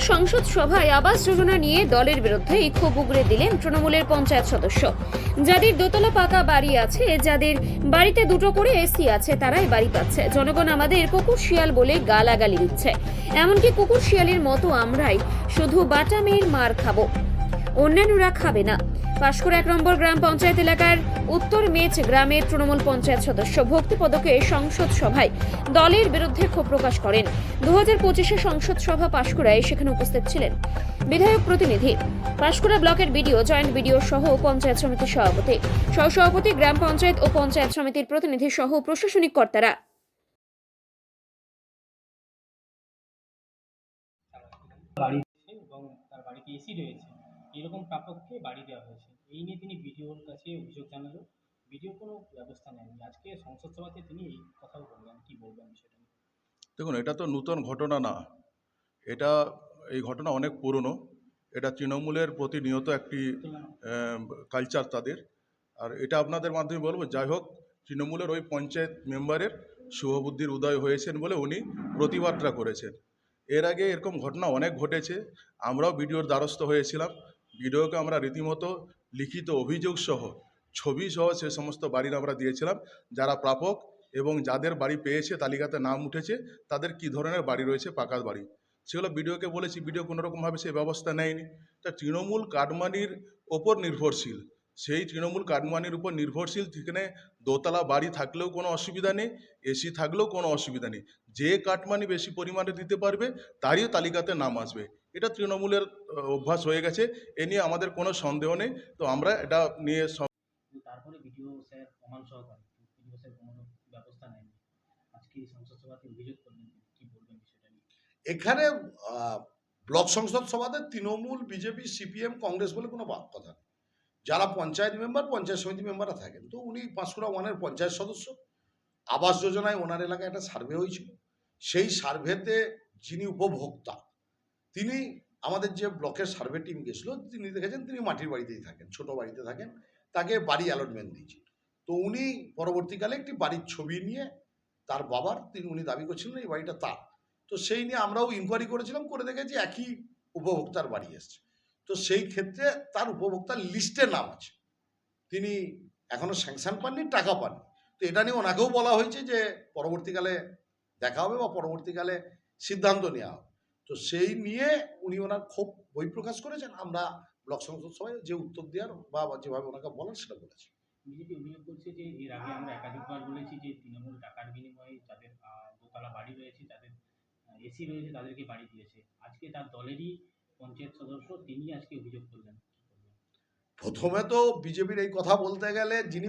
সংসদ সভায় আবাস যোজনা নিয়ে দলের বিরুদ্ধে ক্ষোভ উগরে দিলেন তৃণমূলের পঞ্চায়েত সদস্য। যাদের দোতলা পাকা বাড়ি আছে, যাদের বাড়িতে দুটো করে এসি আছে, তারাই বাড়ি পাচ্ছে। জনগণ আমাদের কুকুর শিয়াল বলে গালাগালি দিচ্ছে। এমনকি কুকুর শিয়ালের মতো আমরাই শুধু বাটা মার খাব। অন্যান্যরা খাবে না। পাঁশকুড়া এক নম্বর গ্রাম পঞ্চায়েত এলাকার উত্তর মেচ গ্রামের তৃণমূল পঞ্চায়েত সদস্য ভক্তি পদকে সংসদ সভায় দলের বিরুদ্ধে ক্ষোভ প্রকাশ করেন। দু হাজার পঁচিশে সংসদ সভা পাঁশকুড়ায় সেখানে উপস্থিত ছিলেন বিধায়ক প্রতিনিধি। পাঁশকুড়া ব্লকের বিডিও, জয়েন্ট বিডিও সহ পঞ্চায়েত সমিতির সভাপতি। সহসভাপতি, গ্রাম পঞ্চায়েত ও পঞ্চায়েত সমিতির প্রতিনিধি সহ প্রশাসনিক কর্তারা। বাড়ি এবং তার বাড়িতে এসি রয়েছে। এরকম প্রাপককে বাড়ি দেওয়া হয়েছে। এই নিয়ে তিনি বিডিওর কাছে অভিযোগ জানালেও বিডিও কোনো ব্যবস্থা নেয়নি। আজকে সংসদ সভাতে তিনি এই কথাও বললেন। কি বলবেন সেটা দেখুন, এটা তো নূতন ঘটনা না। এটা, এই ঘটনা অনেক পুরনো। এটা তৃণমূলের প্রতিনিয়ত একটি কালচার তাদের। আর এটা আপনাদের মাধ্যমে বলব, যাই হোক, তৃণমূলের ওই পঞ্চায়েত মেম্বারের শুভবুদ্ধির উদয় হয়েছেন বলে উনি প্রতিবাদটা করেছেন। এর আগে এরকম ঘটনা অনেক ঘটেছে। আমরাও ভিডিওর দ্বারস্থ হয়েছিলাম। ভিডিওকে আমরা রীতিমতো লিখিত অভিযোগ সহ, ছবি সহ সে সমস্ত বাড়ির আমরা দিয়েছিলাম। যারা প্রাপক এবং যাদের বাড়ি পেয়েছে, তালিকাতে নাম উঠেছে, তাদের কি ধরনের বাড়ি রয়েছে, পাকা বাড়ি? সেগুলো বিডিওকে বলেছি বিডিও কোনোরকমভাবে সে ব্যবস্থা নেয়নি। তা তৃণমূল কাটমানির ওপর নির্ভরশীল। সেই তৃণমূল কাটমানির উপর নির্ভরশীল সেখানে দোতলা বাড়ি থাকলেও কোনো অসুবিধা নেই এসি থাকলেও কোনো অসুবিধা নেই। যে কাটমানি বেশি পরিমাণে দিতে পারবে তারই তালিকাতে নাম আসবে। এটা তৃণমূলের অভ্যাস হয়ে গেছে এ নিয়ে আমাদের কোনো সন্দেহ নেই। তো আমরা এটা নিয়ে সব তারপরে বিডিও স্যার প্রমাণ সহ করেন স্যার কোনো ব্যবস্থা নেয়নি। আজকে সংসদ সভাতে অভিযোগ করলেন কি বলবেন বিষয়টা নিয়ে? এখানে ব্লক সংসদ সভাতে তৃণমূল বিজেপি সিপিএম কংগ্রেস বলে কোনো কথা নেই। যারা পঞ্চায়েত মেম্বার, পঞ্চায়েত সমিতি মেম্বাররা থাকেন। তো উনি পাঁশকুড়া ওয়ানের পঞ্চায়েত সদস্য। আবাস যোজনায় ওনার এলাকায় একটা সার্ভে হয়েছিল। সেই সার্ভেতে যিনি উপভোক্তা, তিনি আমাদের যে ব্লকের সার্ভে টিম গেছিল, তিনি দেখেছেন তিনি মাটির বাড়িতেই থাকেন, ছোট বাড়িতে থাকেন। তাকে বাড়ি অ্যালটমেন্ট দিয়েছে। তো উনি পরবর্তীকালে একটি বাড়ির ছবি নিয়ে তার বাবার, তিনি উনি দাবি করছিলেন এই বাড়িটা তার। তো সেই নিয়ে আমরাও ইনকোয়ারি করেছিলাম, করে দেখেছি একই উপভোক্তার বাড়ি এসছে। তো সেই ক্ষেত্রে তার উপভোক্তার লিস্টে নাম আছে। তিনি এখনও স্যাংশন পাননি, টাকা পাননি। তো এটা নিয়ে ওনাকেও বলা হয়েছে যে পরবর্তীকালে দেখা হবে বা পরবর্তীকালে সিদ্ধান্ত নেওয়া হবে। তো সেই নিয়ে উনি ওনার ক্ষোভ প্রকাশ করেছেন। আমরা ব্লক সংসদ সভায় যে উত্তর দেওয়ার বা যেভাবে ওনাকে বলার সেটা বলেছি। বিজেপি অভিযোগ করছে যে এর আগে আমরা একাধিকবার বলেছি যে তৃণমূল টাকার বিনিময়ে যাদের দোতলা বাড়ি রয়েছে যাদের এসি রয়েছে, তাদেরকে বাড়ি দিয়েছে। আজকে তার দলেরই পঞ্চায়েত সদস্য তিনি আজকে অভিযোগ করলেন। প্রথমে তো বিজেপির এই কথা বলতে গেলে যিনি